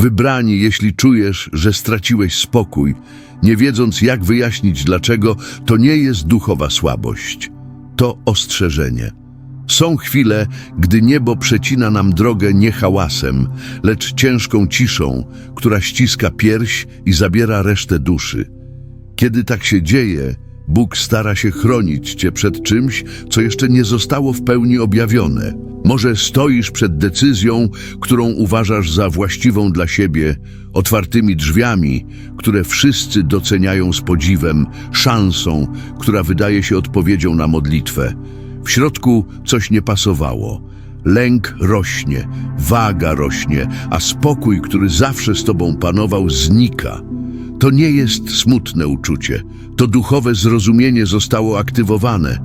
Wybrani, jeśli czujesz, że straciłeś spokój, nie wiedząc jak wyjaśnić dlaczego, to nie jest duchowa słabość. To ostrzeżenie. Są chwile, gdy niebo przecina nam drogę nie hałasem, lecz ciężką ciszą, która ściska pierś i zabiera resztę duszy. Kiedy tak się dzieje, Bóg stara się chronić cię przed czymś, co jeszcze nie zostało w pełni objawione. Może stoisz przed decyzją, którą uważasz za właściwą dla siebie, otwartymi drzwiami, które wszyscy doceniają z podziwem, szansą, która wydaje się odpowiedzią na modlitwę. W środku coś nie pasowało. Lęk rośnie, waga rośnie, a spokój, który zawsze z tobą panował, znika. To nie jest smutne uczucie, to duchowe zrozumienie zostało aktywowane.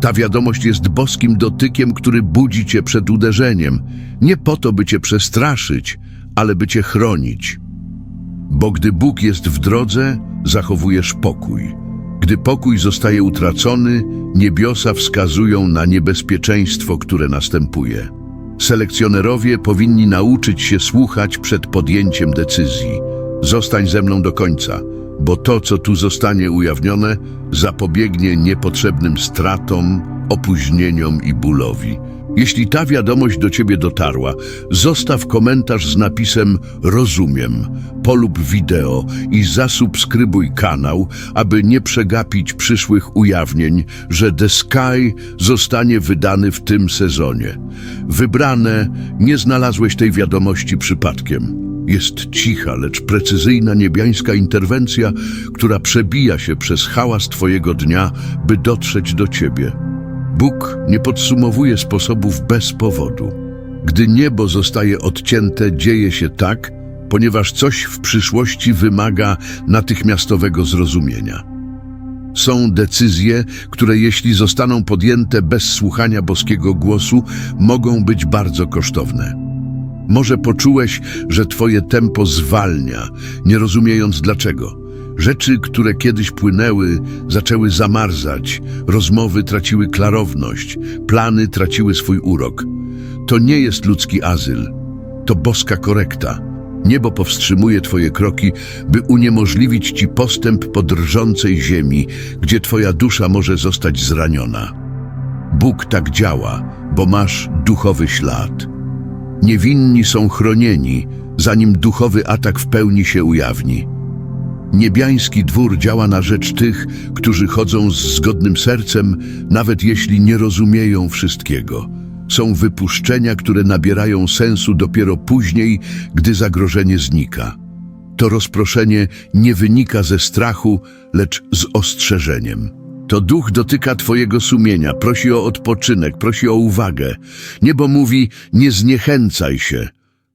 Ta wiadomość jest boskim dotykiem, który budzi cię przed uderzeniem, nie po to, by cię przestraszyć, ale by cię chronić. Bo gdy Bóg jest w drodze, zachowujesz pokój. Gdy pokój zostaje utracony, niebiosa wskazują na niebezpieczeństwo, które następuje. Selekcjonerowie powinni nauczyć się słuchać przed podjęciem decyzji. Zostań ze mną do końca, bo to, co tu zostanie ujawnione, zapobiegnie niepotrzebnym stratom, opóźnieniom i bólowi. Jeśli ta wiadomość do ciebie dotarła, zostaw komentarz z napisem Rozumiem, polub wideo i zasubskrybuj kanał, aby nie przegapić przyszłych ujawnień, że The Sky zostanie wydany w tym sezonie. Wybrane, nie znalazłeś tej wiadomości przypadkiem. Jest cicha, lecz precyzyjna niebiańska interwencja, która przebija się przez hałas Twojego dnia, by dotrzeć do Ciebie. Bóg nie podsumowuje sposobów bez powodu. Gdy niebo zostaje odcięte, dzieje się tak, ponieważ coś w przyszłości wymaga natychmiastowego zrozumienia. Są decyzje, które jeśli zostaną podjęte bez słuchania boskiego głosu, mogą być bardzo kosztowne. Może poczułeś, że twoje tempo zwalnia, nie rozumiejąc dlaczego. Rzeczy, które kiedyś płynęły, zaczęły zamarzać, rozmowy traciły klarowność, plany traciły swój urok. To nie jest ludzki azyl, to boska korekta. Niebo powstrzymuje twoje kroki, by uniemożliwić ci postęp po drżącej ziemi, gdzie twoja dusza może zostać zraniona. Bóg tak działa, bo masz duchowy ślad. Niewinni są chronieni, zanim duchowy atak w pełni się ujawni. Niebiański dwór działa na rzecz tych, którzy chodzą z zgodnym sercem, nawet jeśli nie rozumieją wszystkiego. Są wypuszczenia, które nabierają sensu dopiero później, gdy zagrożenie znika. To rozproszenie nie wynika ze strachu, lecz z ostrzeżeniem. To duch dotyka Twojego sumienia, prosi o odpoczynek, prosi o uwagę. Niebo mówi, nie zniechęcaj się.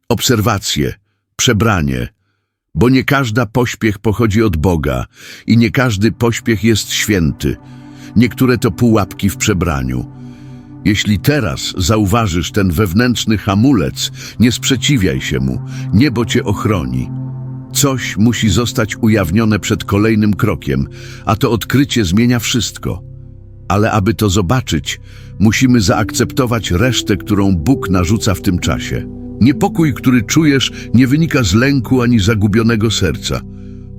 Obserwacje, przebranie, bo nie każda pośpiech pochodzi od Boga i nie każdy pośpiech jest święty. Niektóre to pułapki w przebraniu. Jeśli teraz zauważysz ten wewnętrzny hamulec, nie sprzeciwiaj się mu, niebo cię ochroni. Coś musi zostać ujawnione przed kolejnym krokiem, a to odkrycie zmienia wszystko. Ale aby to zobaczyć, musimy zaakceptować resztę, którą Bóg narzuca w tym czasie. Niepokój, który czujesz, nie wynika z lęku ani zagubionego serca.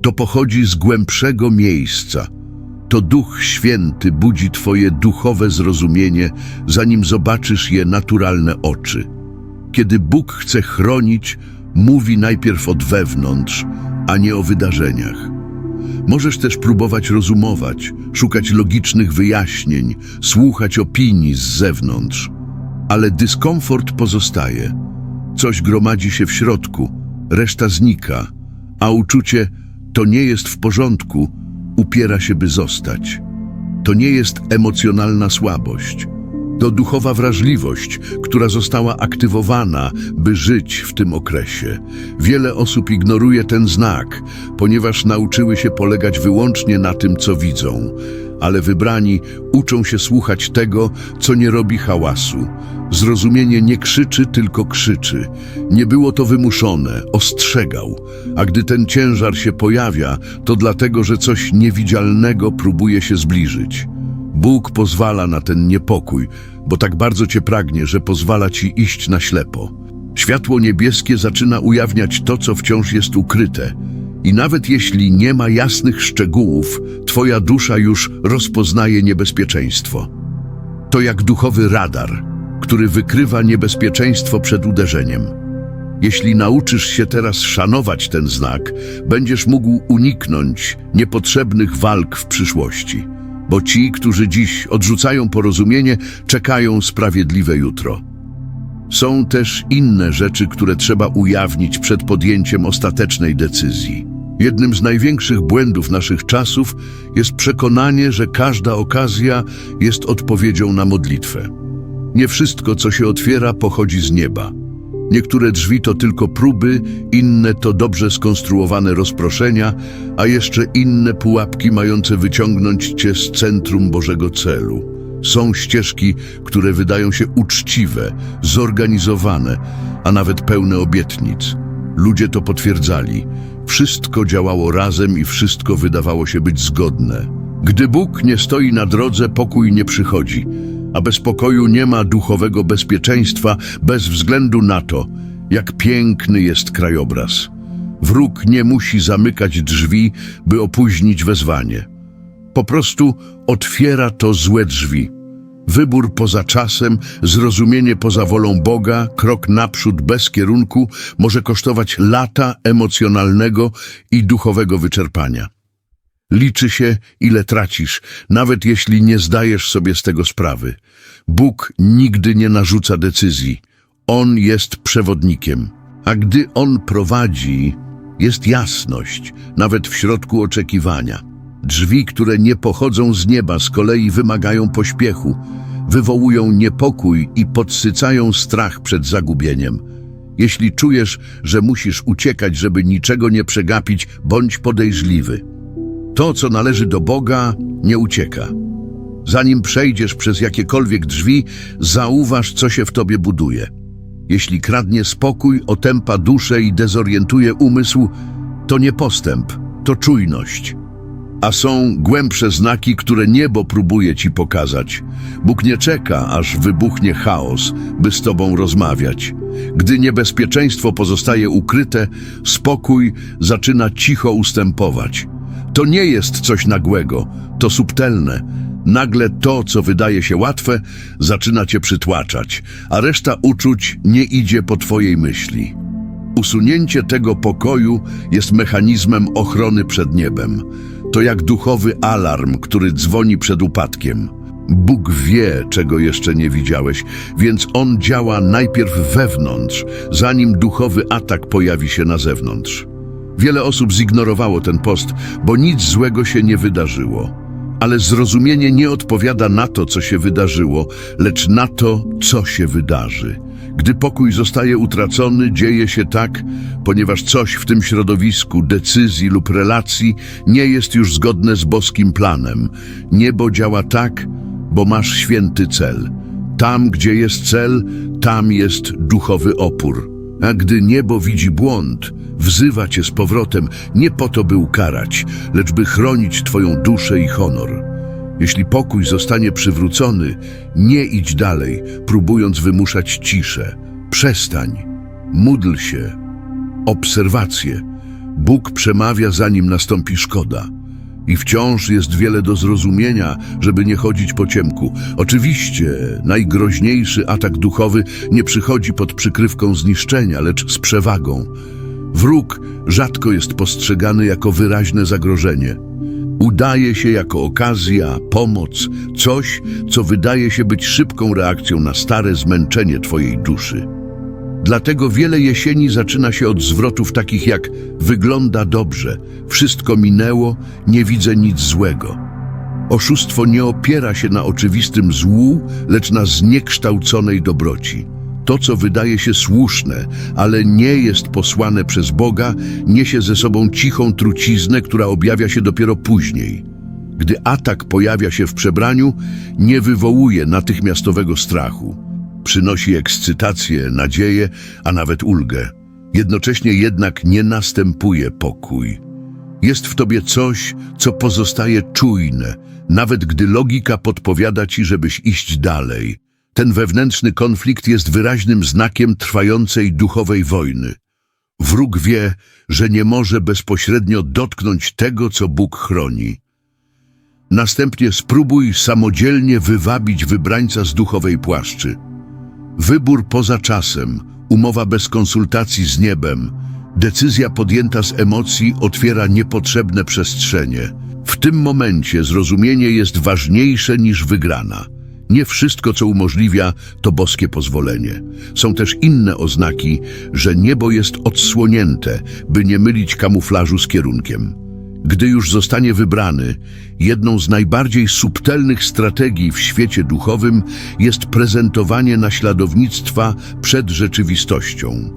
To pochodzi z głębszego miejsca. To Duch Święty budzi Twoje duchowe zrozumienie, zanim zobaczysz je naturalne oczy. Kiedy Bóg chce chronić, mówi najpierw od wewnątrz, a nie o wydarzeniach. Możesz też próbować rozumować, szukać logicznych wyjaśnień, słuchać opinii z zewnątrz. Ale dyskomfort pozostaje. Coś gromadzi się w środku, reszta znika, a uczucie to nie jest w porządku, upiera się, by zostać. To nie jest emocjonalna słabość. To duchowa wrażliwość, która została aktywowana, by żyć w tym okresie. Wiele osób ignoruje ten znak, ponieważ nauczyły się polegać wyłącznie na tym, co widzą. Ale wybrani uczą się słuchać tego, co nie robi hałasu. Zrozumienie nie krzyczy, tylko krzyczy. Nie było to wymuszone, ostrzegał. A gdy ten ciężar się pojawia, to dlatego, że coś niewidzialnego próbuje się zbliżyć. Bóg pozwala na ten niepokój, bo tak bardzo cię pragnie, że pozwala ci iść na ślepo. Światło niebieskie zaczyna ujawniać to, co wciąż jest ukryte. I nawet jeśli nie ma jasnych szczegółów, twoja dusza już rozpoznaje niebezpieczeństwo. To jak duchowy radar, który wykrywa niebezpieczeństwo przed uderzeniem. Jeśli nauczysz się teraz szanować ten znak, będziesz mógł uniknąć niepotrzebnych walk w przyszłości, bo ci, którzy dziś odrzucają porozumienie, czekają sprawiedliwe jutro. Są też inne rzeczy, które trzeba ujawnić przed podjęciem ostatecznej decyzji. Jednym z największych błędów naszych czasów jest przekonanie, że każda okazja jest odpowiedzią na modlitwę. Nie wszystko, co się otwiera, pochodzi z nieba. Niektóre drzwi to tylko próby, inne to dobrze skonstruowane rozproszenia, a jeszcze inne pułapki mające wyciągnąć cię z centrum Bożego celu. Są ścieżki, które wydają się uczciwe, zorganizowane, a nawet pełne obietnic. Ludzie to potwierdzali. Wszystko działało razem i wszystko wydawało się być zgodne. Gdy Bóg nie stoi na drodze, pokój nie przychodzi, a bez pokoju nie ma duchowego bezpieczeństwa bez względu na to, jak piękny jest krajobraz. Wróg nie musi zamykać drzwi, by opóźnić wezwanie. Po prostu otwiera to złe drzwi. Wybór poza czasem, zrozumienie poza wolą Boga, krok naprzód bez kierunku może kosztować lata emocjonalnego i duchowego wyczerpania. Liczy się, ile tracisz, nawet jeśli nie zdajesz sobie z tego sprawy. Bóg nigdy nie narzuca decyzji. On jest przewodnikiem. A gdy On prowadzi, jest jasność, nawet w środku oczekiwania. Drzwi, które nie pochodzą z nieba, z kolei wymagają pośpiechu, wywołują niepokój i podsycają strach przed zagubieniem. Jeśli czujesz, że musisz uciekać, żeby niczego nie przegapić, bądź podejrzliwy. To, co należy do Boga, nie ucieka. Zanim przejdziesz przez jakiekolwiek drzwi, zauważ, co się w tobie buduje. Jeśli kradnie spokój, otępa duszę i dezorientuje umysł, to nie postęp, to czujność. A są głębsze znaki, które niebo próbuje ci pokazać. Bóg nie czeka, aż wybuchnie chaos, by z tobą rozmawiać. Gdy niebezpieczeństwo pozostaje ukryte, spokój zaczyna cicho ustępować. To nie jest coś nagłego, to subtelne. Nagle to, co wydaje się łatwe, zaczyna cię przytłaczać, a reszta uczuć nie idzie po twojej myśli. Usunięcie tego pokoju jest mechanizmem ochrony przed niebem. To jak duchowy alarm, który dzwoni przed upadkiem. Bóg wie, czego jeszcze nie widziałeś, więc On działa najpierw wewnątrz, zanim duchowy atak pojawi się na zewnątrz. Wiele osób zignorowało ten post, bo nic złego się nie wydarzyło. Ale zrozumienie nie odpowiada na to, co się wydarzyło, lecz na to, co się wydarzy. Gdy pokój zostaje utracony, dzieje się tak, ponieważ coś w tym środowisku, decyzji lub relacji nie jest już zgodne z boskim planem. Niebo działa tak, bo masz święty cel. Tam, gdzie jest cel, tam jest duchowy opór. A gdy niebo widzi błąd, wzywa cię z powrotem nie po to, by ukarać, lecz by chronić twoją duszę i honor. Jeśli pokój zostanie przywrócony, nie idź dalej, próbując wymuszać ciszę. Przestań, módl się. Obserwacje. Bóg przemawia, zanim nastąpi szkoda. I wciąż jest wiele do zrozumienia, żeby nie chodzić po ciemku. Oczywiście najgroźniejszy atak duchowy nie przychodzi pod przykrywką zniszczenia, lecz z przewagą. Wróg rzadko jest postrzegany jako wyraźne zagrożenie. Udaje się jako okazja, pomoc, coś, co wydaje się być szybką reakcją na stare zmęczenie Twojej duszy. Dlatego wiele jesieni zaczyna się od zwrotów takich jak wygląda dobrze, wszystko minęło, nie widzę nic złego. Oszustwo nie opiera się na oczywistym złu, lecz na zniekształconej dobroci. To, co wydaje się słuszne, ale nie jest posłane przez Boga, niesie ze sobą cichą truciznę, która objawia się dopiero później. Gdy atak pojawia się w przebraniu, nie wywołuje natychmiastowego strachu. Przynosi ekscytację, nadzieję, a nawet ulgę. Jednocześnie jednak nie następuje pokój. Jest w tobie coś, co pozostaje czujne, nawet gdy logika podpowiada ci, żebyś iść dalej. Ten wewnętrzny konflikt jest wyraźnym znakiem trwającej duchowej wojny. Wróg wie, że nie może bezpośrednio dotknąć tego, co Bóg chroni. Następnie spróbuj samodzielnie wywabić wybrańca z duchowej płaszczy. Wybór poza czasem, umowa bez konsultacji z niebem, decyzja podjęta z emocji otwiera niepotrzebne przestrzenie. W tym momencie zrozumienie jest ważniejsze niż wygrana. Nie wszystko, co umożliwia, to boskie pozwolenie. Są też inne oznaki, że niebo jest odsłonięte, by nie mylić kamuflażu z kierunkiem. Gdy już zostanie wybrany, jedną z najbardziej subtelnych strategii w świecie duchowym jest prezentowanie naśladownictwa przed rzeczywistością.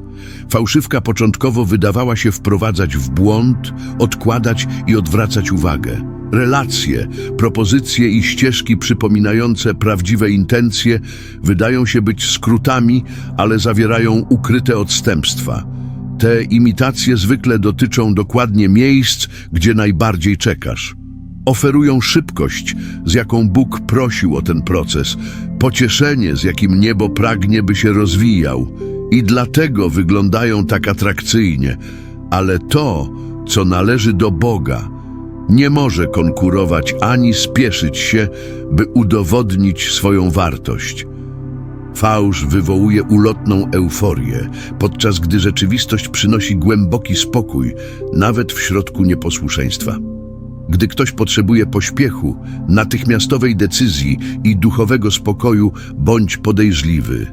Fałszywka początkowo wydawała się wprowadzać w błąd, odkładać i odwracać uwagę. Relacje, propozycje i ścieżki przypominające prawdziwe intencje wydają się być skrótami, ale zawierają ukryte odstępstwa. Te imitacje zwykle dotyczą dokładnie miejsc, gdzie najbardziej czekasz. Oferują szybkość, z jaką Bóg prosił o ten proces, pocieszenie, z jakim niebo pragnie, by się rozwijał. I dlatego wyglądają tak atrakcyjnie, ale to, co należy do Boga, nie może konkurować ani spieszyć się, by udowodnić swoją wartość. Fałsz wywołuje ulotną euforię, podczas gdy rzeczywistość przynosi głęboki spokój, nawet w środku nieposłuszeństwa. Gdy ktoś potrzebuje pośpiechu, natychmiastowej decyzji i duchowego spokoju, bądź podejrzliwy.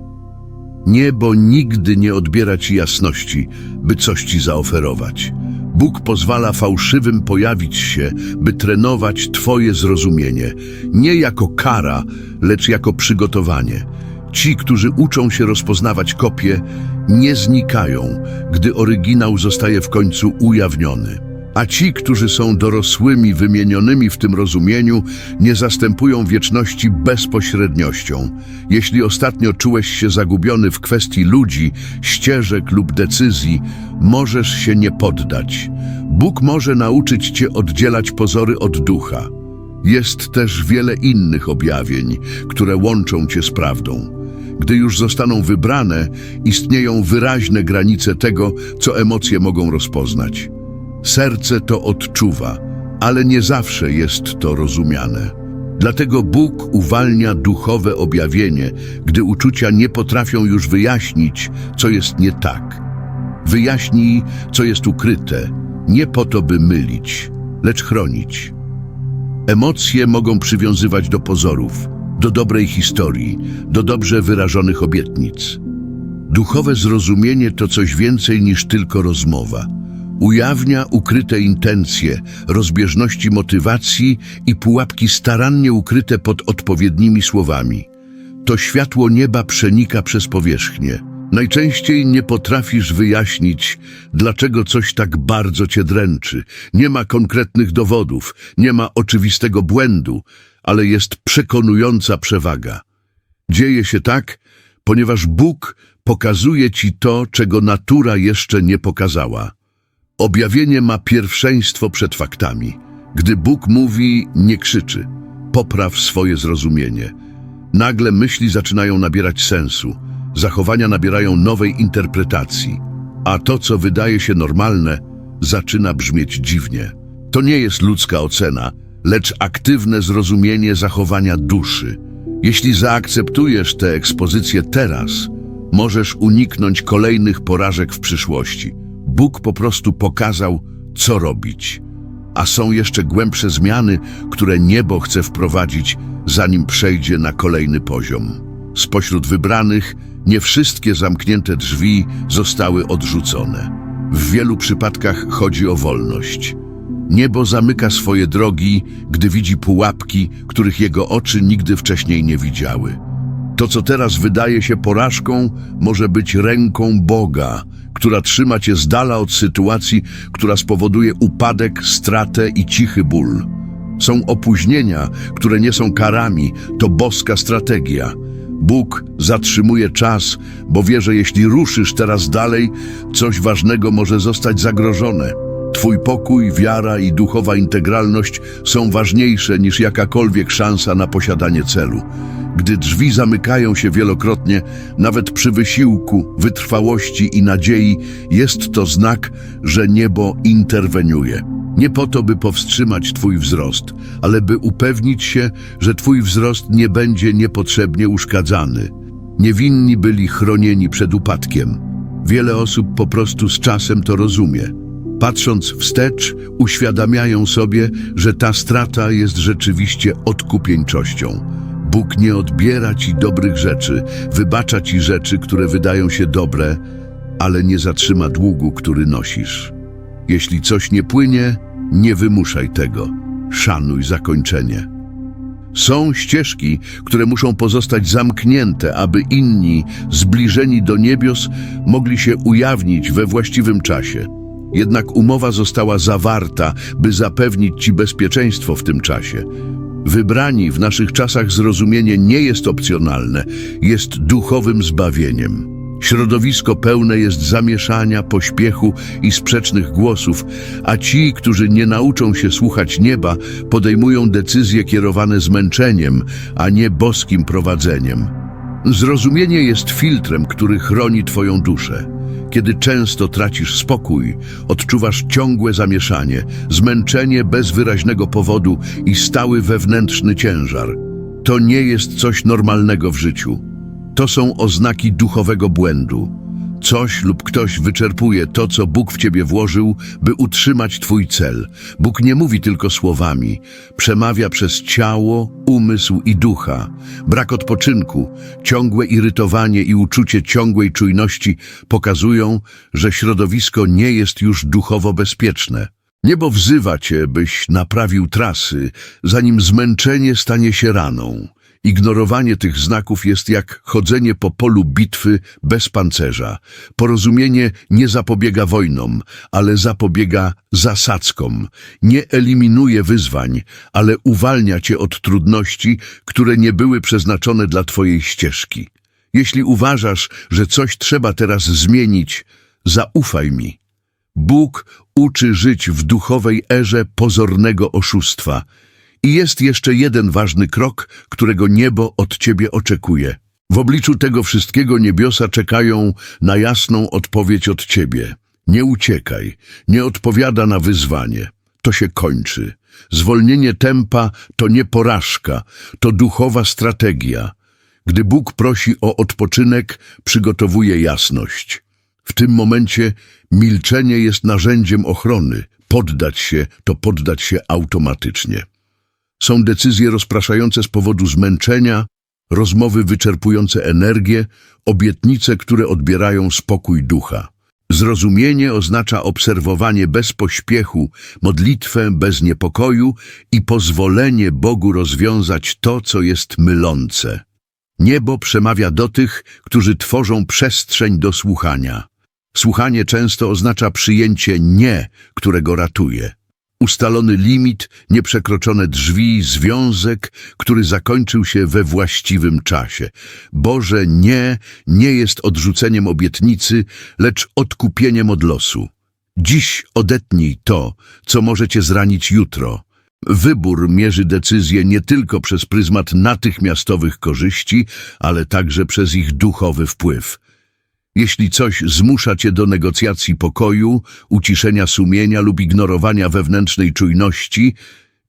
Niebo nigdy nie odbiera ci jasności, by coś ci zaoferować. Bóg pozwala fałszywym pojawić się, by trenować Twoje zrozumienie, nie jako kara, lecz jako przygotowanie. Ci, którzy uczą się rozpoznawać kopie, nie znikają, gdy oryginał zostaje w końcu ujawniony. A ci, którzy są dorosłymi, wymienionymi w tym rozumieniu, nie zastępują wieczności bezpośredniością. Jeśli ostatnio czułeś się zagubiony w kwestii ludzi, ścieżek lub decyzji, możesz się nie poddać. Bóg może nauczyć cię oddzielać pozory od ducha. Jest też wiele innych objawień, które łączą cię z prawdą. Gdy już zostaną wybrane, istnieją wyraźne granice tego, co emocje mogą rozpoznać. Serce to odczuwa, ale nie zawsze jest to rozumiane. Dlatego Bóg uwalnia duchowe objawienie, gdy uczucia nie potrafią już wyjaśnić, co jest nie tak. Wyjaśnij, co jest ukryte, nie po to, by mylić, lecz chronić. Emocje mogą przywiązywać do pozorów, do dobrej historii, do dobrze wyrażonych obietnic. Duchowe zrozumienie to coś więcej niż tylko rozmowa. Ujawnia ukryte intencje, rozbieżności motywacji i pułapki starannie ukryte pod odpowiednimi słowami. To światło nieba przenika przez powierzchnię. Najczęściej nie potrafisz wyjaśnić, dlaczego coś tak bardzo cię dręczy. Nie ma konkretnych dowodów, nie ma oczywistego błędu, ale jest przekonująca przewaga. Dzieje się tak, ponieważ Bóg pokazuje ci to, czego natura jeszcze nie pokazała. Objawienie ma pierwszeństwo przed faktami. Gdy Bóg mówi, nie krzyczy. Popraw swoje zrozumienie. Nagle myśli zaczynają nabierać sensu. Zachowania nabierają nowej interpretacji. A to, co wydaje się normalne, zaczyna brzmieć dziwnie. To nie jest ludzka ocena, lecz aktywne zrozumienie zachowania duszy. Jeśli zaakceptujesz tę ekspozycję teraz, możesz uniknąć kolejnych porażek w przyszłości. Bóg po prostu pokazał, co robić. A są jeszcze głębsze zmiany, które niebo chce wprowadzić, zanim przejdzie na kolejny poziom. Spośród wybranych, nie wszystkie zamknięte drzwi zostały odrzucone. W wielu przypadkach chodzi o wolność. Niebo zamyka swoje drogi, gdy widzi pułapki, których jego oczy nigdy wcześniej nie widziały. To, co teraz wydaje się porażką, może być ręką Boga, która trzyma cię z dala od sytuacji, która spowoduje upadek, stratę i cichy ból. Są opóźnienia, które nie są karami, to boska strategia. Bóg zatrzymuje czas, bo wie, że jeśli ruszysz teraz dalej, coś ważnego może zostać zagrożone. Twój pokój, wiara i duchowa integralność są ważniejsze niż jakakolwiek szansa na posiadanie celu. Gdy drzwi zamykają się wielokrotnie, nawet przy wysiłku, wytrwałości i nadziei, jest to znak, że niebo interweniuje. Nie po to, by powstrzymać Twój wzrost, ale by upewnić się, że Twój wzrost nie będzie niepotrzebnie uszkadzany. Niewinni byli chronieni przed upadkiem. Wiele osób po prostu z czasem to rozumie. Patrząc wstecz, uświadamiają sobie, że ta strata jest rzeczywiście odkupieńczością. Bóg nie odbiera ci dobrych rzeczy, wybacza ci rzeczy, które wydają się dobre, ale nie zatrzyma długu, który nosisz. Jeśli coś nie płynie, nie wymuszaj tego. Szanuj zakończenie. Są ścieżki, które muszą pozostać zamknięte, aby inni, zbliżeni do niebios, mogli się ujawnić we właściwym czasie. Jednak umowa została zawarta, by zapewnić Ci bezpieczeństwo w tym czasie. Wybrani w naszych czasach zrozumienie nie jest opcjonalne, jest duchowym zbawieniem. Środowisko pełne jest zamieszania, pośpiechu i sprzecznych głosów, a ci, którzy nie nauczą się słuchać nieba, podejmują decyzje kierowane zmęczeniem, a nie boskim prowadzeniem. Zrozumienie jest filtrem, który chroni Twoją duszę. Kiedy często tracisz spokój, odczuwasz ciągłe zamieszanie, zmęczenie bez wyraźnego powodu i stały wewnętrzny ciężar. To nie jest coś normalnego w życiu. To są oznaki duchowego błędu. Coś lub ktoś wyczerpuje to, co Bóg w ciebie włożył, by utrzymać twój cel. Bóg nie mówi tylko słowami, przemawia przez ciało, umysł i ducha. Brak odpoczynku, ciągłe irytowanie i uczucie ciągłej czujności pokazują, że środowisko nie jest już duchowo bezpieczne. Niebo wzywa cię, byś naprawił trasy, zanim zmęczenie stanie się raną. Ignorowanie tych znaków jest jak chodzenie po polu bitwy bez pancerza. Porozumienie nie zapobiega wojnom, ale zapobiega zasadzkom. Nie eliminuje wyzwań, ale uwalnia cię od trudności, które nie były przeznaczone dla twojej ścieżki. Jeśli uważasz, że coś trzeba teraz zmienić, zaufaj mi. Bóg uczy żyć w duchowej erze pozornego oszustwa – i jest jeszcze jeden ważny krok, którego niebo od ciebie oczekuje. W obliczu tego wszystkiego niebiosa czekają na jasną odpowiedź od ciebie. Nie uciekaj, nie odpowiada na wyzwanie. To się kończy. Zwolnienie tempa to nie porażka, to duchowa strategia. Gdy Bóg prosi o odpoczynek, przygotowuje jasność. W tym momencie milczenie jest narzędziem ochrony. Poddać się to poddać się automatycznie. Są decyzje rozpraszające z powodu zmęczenia, rozmowy wyczerpujące energię, obietnice, które odbierają spokój ducha. Zrozumienie oznacza obserwowanie bez pośpiechu, modlitwę bez niepokoju i pozwolenie Bogu rozwiązać to, co jest mylące. Niebo przemawia do tych, którzy tworzą przestrzeń do słuchania. Słuchanie często oznacza przyjęcie nie, którego ratuje. Ustalony limit, nieprzekroczone drzwi, związek, który zakończył się we właściwym czasie. Boże, nie, nie jest odrzuceniem obietnicy, lecz odkupieniem od losu. Dziś odetnij to, co możecie zranić jutro. Wybór mierzy decyzje nie tylko przez pryzmat natychmiastowych korzyści, ale także przez ich duchowy wpływ. Jeśli coś zmusza cię do negocjacji pokoju, uciszenia sumienia lub ignorowania wewnętrznej czujności,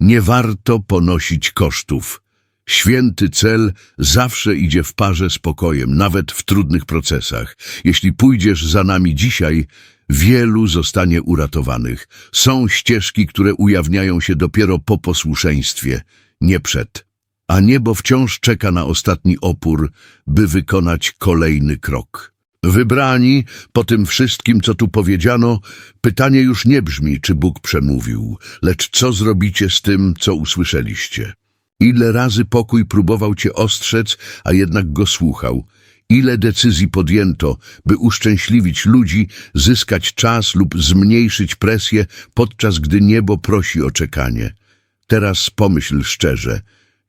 nie warto ponosić kosztów. Święty cel zawsze idzie w parze z pokojem, nawet w trudnych procesach. Jeśli pójdziesz za nami dzisiaj, wielu zostanie uratowanych. Są ścieżki, które ujawniają się dopiero po posłuszeństwie, nie przed. A niebo wciąż czeka na ostatni opór, by wykonać kolejny krok. Wybrani, po tym wszystkim, co tu powiedziano, pytanie już nie brzmi, czy Bóg przemówił, lecz co zrobicie z tym, co usłyszeliście. Ile razy pokój próbował cię ostrzec, a jednak go słuchał. Ile decyzji podjęto, by uszczęśliwić ludzi, zyskać czas lub zmniejszyć presję, podczas gdy niebo prosi o czekanie. Teraz pomyśl szczerze,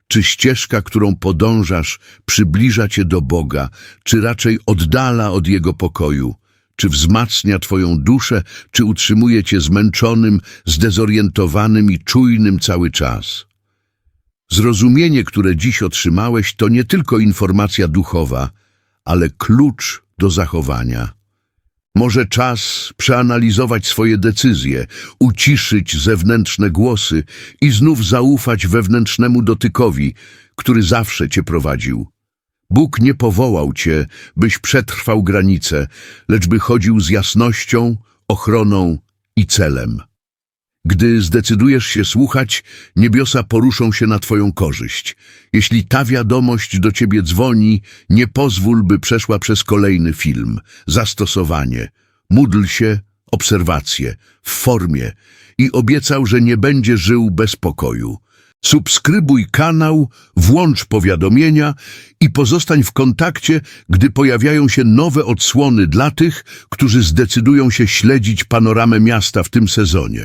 czy ścieżka, którą podążasz, przybliża cię do Boga, czy raczej oddala od Jego pokoju? Czy wzmacnia twoją duszę, czy utrzymuje cię zmęczonym, zdezorientowanym i czujnym cały czas? Zrozumienie, które dziś otrzymałeś, to nie tylko informacja duchowa, ale klucz do zachowania. Może czas przeanalizować swoje decyzje, uciszyć zewnętrzne głosy i znów zaufać wewnętrznemu dotykowi, który zawsze cię prowadził. Bóg nie powołał cię, byś przetrwał granice, lecz by chodził z jasnością, ochroną i celem. Gdy zdecydujesz się słuchać, niebiosa poruszą się na Twoją korzyść. Jeśli ta wiadomość do Ciebie dzwoni, nie pozwól, by przeszła przez kolejny film, zastosowanie. Módl się, obserwacje, w formie i obiecał, że nie będzie żył bez pokoju. Subskrybuj kanał, włącz powiadomienia i pozostań w kontakcie, gdy pojawiają się nowe odsłony dla tych, którzy zdecydują się śledzić panoramę miasta w tym sezonie.